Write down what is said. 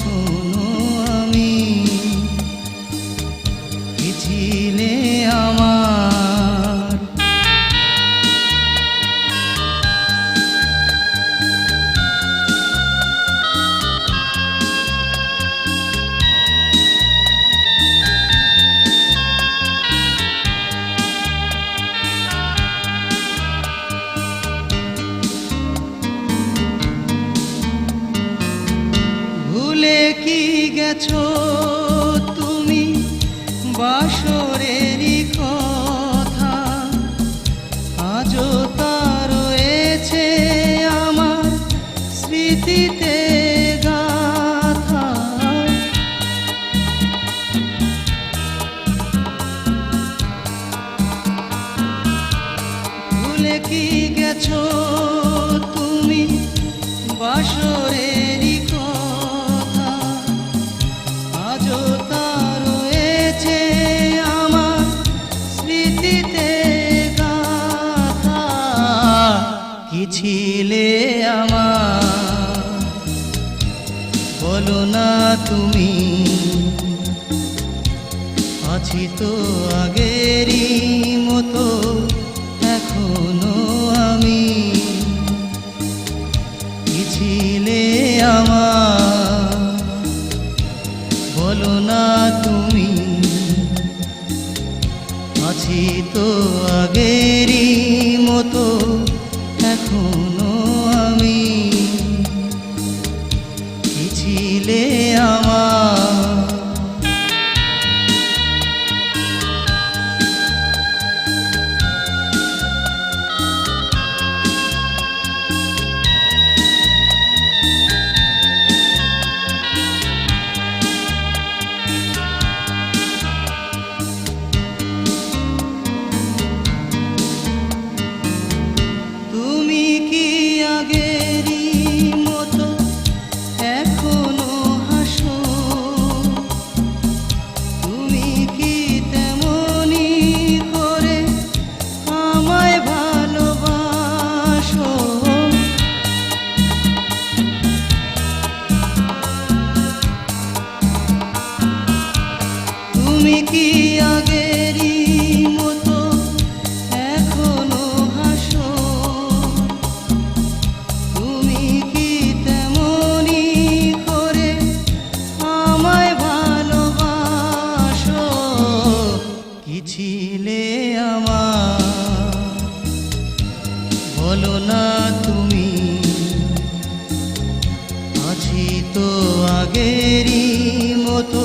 এখনও আমি কি ছিলে আমার গেছো তুমি বাসরেরই কথা। আজও তা রয়েছে আমার স্মৃতিতে গাথা। ভুলে কি গেছো তুমি বাসরেরই তা রয়েছে আমার স্মৃতিতে ছিলে আমার? বলো না তুমি। আছি তো আগেরই মতো, এখনও আমি। কি ছিলে আমার? আছি তো আগেরই মতো এখনও তুমি কি আগেরই মতো এখনও হাসো? তুমি কি তেমনি করে আমায় ভালোবাসো? কি ছিলে আমার? বলো না তুমি, আছি তো আগেরই মতো।